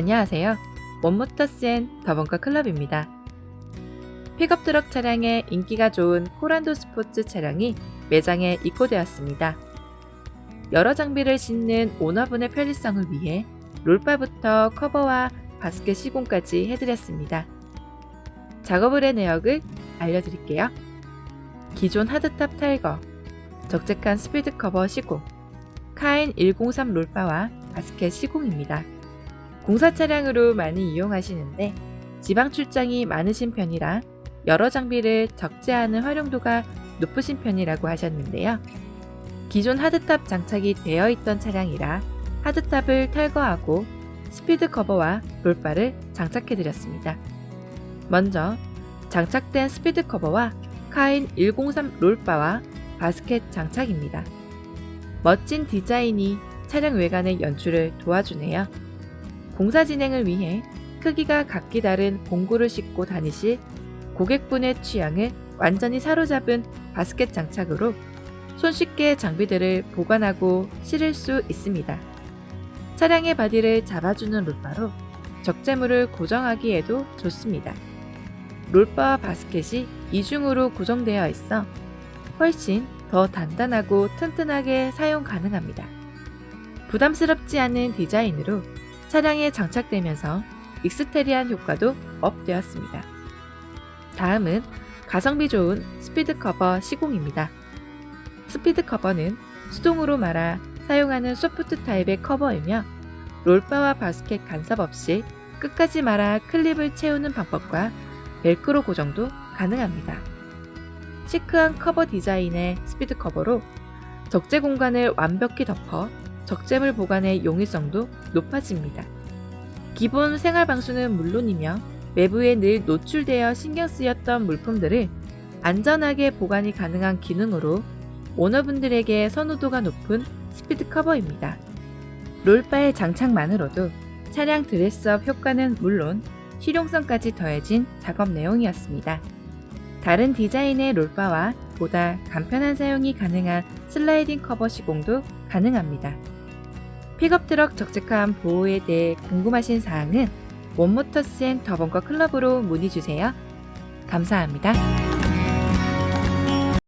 안녕하세요. 원모터스앤 더벙커 클럽입니다. 픽업 트럭 차량의 인기가 좋은 코란도 스포츠 차량이 매장에 입고되었습니다. 여러 장비를 싣는 오너분의 편리성을 위해 롤바부터 커버와 바스켓 시공까지 해드렸습니다. 작업을 의 내역을 알려드릴게요. 기존 하드탑 타이거, 적재칸 스피드 커버 시공, 카인 103 롤바와 바스켓 시공입니다. 공사 차량으로 많이 이용하시는데 지방 출장이 많으신 편이라 여러 장비를 적재하는 활용도가 높으신 편이라고 하셨는데요. 기존 하드탑 장착이 되어 있던 차량이라 하드탑을 탈거하고 스피드 커버와 롤바를 장착해 드렸습니다. 먼저 장착된 스피드 커버와 카인 103 롤바와 바스켓 장착입니다. 멋진 디자인이 차량 외관의 연출을 도와주네요. 공사 진행을 위해 크기가 각기 다른 봉구를 싣고 다니실 고객분의 취향을 완전히 사로잡은 바스켓 장착으로 손쉽게 장비들을 보관하고 실을 수 있습니다. 차량의 바디를 잡아주는 롤바로 적재물을 고정하기에도 좋습니다. 롤바와 바스켓이 이중으로 구성되어 있어 훨씬 더 단단하고 튼튼하게 사용 가능합니다. 부담스럽지 않은 디자인으로 차량에 장착되면서 익스테리한 효과도 업되었습니다. 다음은 가성비 좋은 스피드 커버 시공입니다. 스피드 커버는 수동으로 말아 사용하는 소프트 타입의 커버이며 롤바와 바스켓 간섭 없이 끝까지 말아 클립을 채우는 방법과 벨크로 고정도 가능합니다. 시크한 커버 디자인의 스피드 커버로 적재 공간을 완벽히 덮어 적재물 보관의 용이성도 높아집니다. 기본 생활 방수는 물론이며 외부에 늘 노출되어 신경 쓰였던 물품들을 안전하게 보관이 가능한 기능으로 오너분들에게 선호도가 높은 스피드 커버입니다. 롤바의 장착만으로도 차량 드레스업 효과는 물론 실용성까지 더해진 작업 내용이었습니다. 다른 디자인의 롤바와 보다 간편한 사용이 가능한 슬라이딩 커버 시공도 가능합니다. 픽업 트럭 적재함 보호에 대해 궁금하신 사항은 원모터스 앤 더벙커 클럽으로 문의 주세요. 감사합니다.